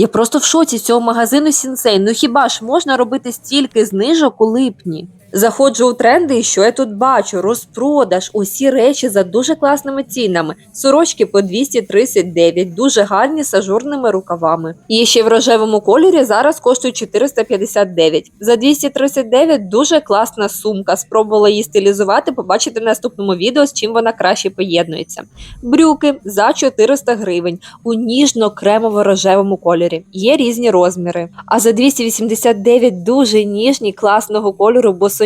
Я просто в шоці цього магазину Сінсей. Ну хіба ж можна робити стільки знижок у липні? Заходжу у тренди, і що я тут бачу? Розпродаж, усі речі за дуже класними цінами. Сорочки по 239, дуже гарні з ажурними рукавами. І ще в рожевому кольорі зараз коштують 459. За 239 дуже класна сумка. Спробувала її стилізувати, побачите в наступному відео, з чим вона краще поєднується. Брюки за 400 гривень у ніжно-кремово-рожевому кольорі. Є різні розміри. А за 289 дуже ніжні класного кольору босоніжки.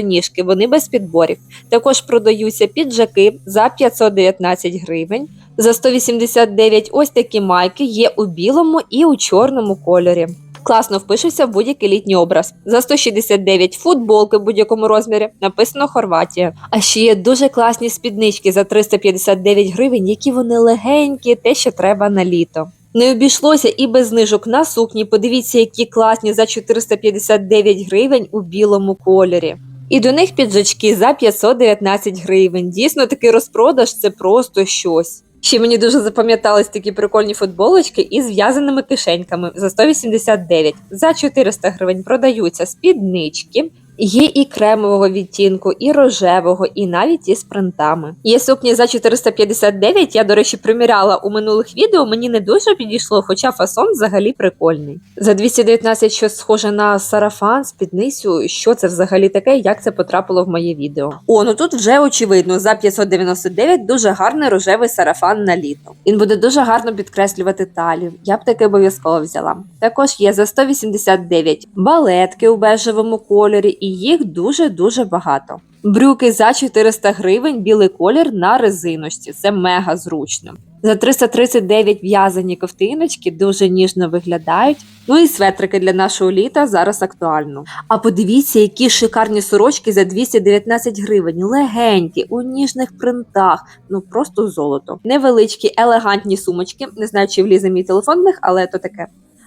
Вони без підборів. Також продаються піджаки за 519 гривень. За 189 ось такі майки є у білому і у чорному кольорі. Класно впишуться в будь-який літній образ. За 169 футболки в будь-якому розмірі написано Хорватія. А ще є дуже класні спіднички за 359 гривень, які вони легенькі, те, що треба на літо. Не обійшлося і без знижок на сукні. Подивіться, які класні за 459 гривень у білому кольорі. І до них піджачки за 519 гривень. Дійсно, такий розпродаж це просто щось. Ще мені дуже запам'ятались такі прикольні футболочки із в'язаними кишеньками за 189. За 400 гривень продаються спіднички. Є і кремового відтінку, і рожевого, і навіть із принтами. Є сукні за 459, я, до речі, приміряла у минулих відео, мені не дуже підійшло, хоча фасон взагалі прикольний. За 219 щось схоже на сарафан, спідницю. Що це взагалі таке, як це потрапило в моє відео? О, ну тут вже очевидно, за 599 дуже гарний рожевий сарафан на літо. Він буде дуже гарно підкреслювати талію. Я б таки обов'язково взяла. Також є за 189 балетки у бежевому кольорі, і їх дуже-дуже багато. Брюки за 400 гривень, білий колір на резиночці. Це мега зручно. За 339 в'язані ковтиночки дуже ніжно виглядають. Ну і светрики для нашого літа зараз актуально. А подивіться, які шикарні сорочки за 219 гривень, легенькі, у ніжних принтах, ну просто золото. Невеличкі, елегантні сумочки. Не знаю, чи влізе мій телефон в них, але то таке.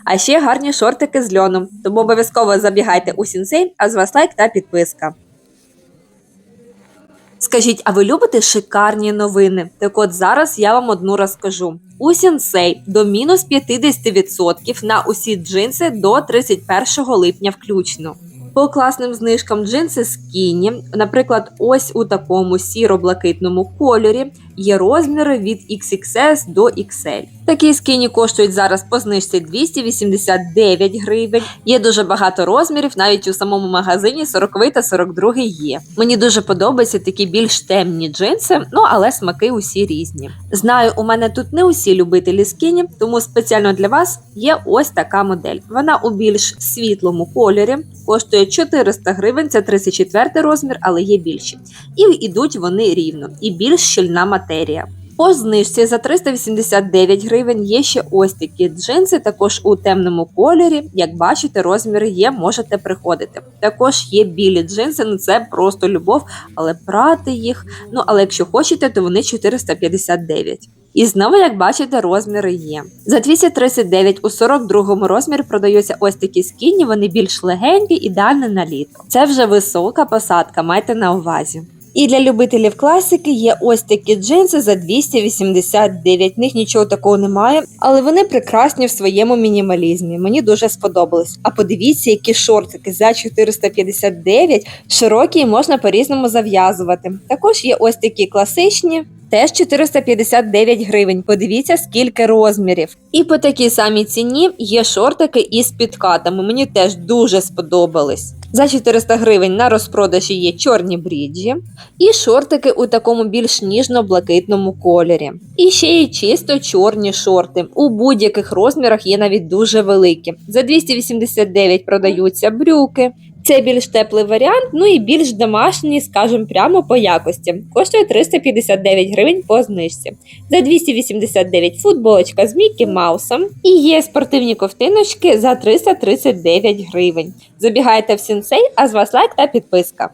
А ще гарні шортики з льоном. Тому обов'язково забігайте у сінсей, а з вас лайк та підписка. Скажіть, а ви любите шикарні новини? Так от зараз я вам одну розкажу. У Сінсей до мінус 50% на усі джинси до 31 липня включно. По класним знижкам джинси скіні, наприклад, ось у такому сіро-блакитному кольорі є розміри від XXS до XL. Такі скіні коштують зараз по знижці 289 гривень. Є дуже багато розмірів, навіть у самому магазині 40 та 42 є. Мені дуже подобаються такі більш темні джинси, ну але смаки усі різні. Знаю, у мене тут не усі любителі скіні, тому спеціально для вас є ось така модель. Вона у більш світлому кольорі, коштує 400 гривень, це 34 розмір, але є більші. І йдуть вони рівно, і більш щільна матерія. По знижці за 389 гривень є ще ось такі джинси, також у темному кольорі. Як бачите, розміри є, можете приходити. Також є білі джинси, ну це просто любов, але прати їх. Ну але якщо хочете, то вони 459. І знову, як бачите, розміри є. За 239 у 42 розмірі продаються ось такі скіні, вони більш легенькі, ідеально на літо. Це вже висока посадка, майте на увазі. І для любителів класики є ось такі джинси за 289. В них нічого такого немає, але вони прекрасні в своєму мінімалізмі. Мені дуже сподобались. А подивіться, які шортики за 459 широкі і можна по-різному зав'язувати. Також є ось такі класичні. Теж 459 гривень. Подивіться, скільки розмірів. І по такій самій ціні є шортики із підкатами. Мені теж дуже сподобались. За 400 гривень на розпродажі є чорні бріджі і шортики у такому більш ніжно-блакитному кольорі. І ще є чисто чорні шорти. У будь-яких розмірах є навіть дуже великі. За 289 продаються брюки. Це більш теплий варіант, ну і більш домашній, скажімо, прямо по якості. Коштує 359 гривень по знижці. За 289 футболочка з Мікі Маусом. І є спортивні ковтиночки за 339 гривень. Забігайте в сінсей, а з вас лайк та підписка.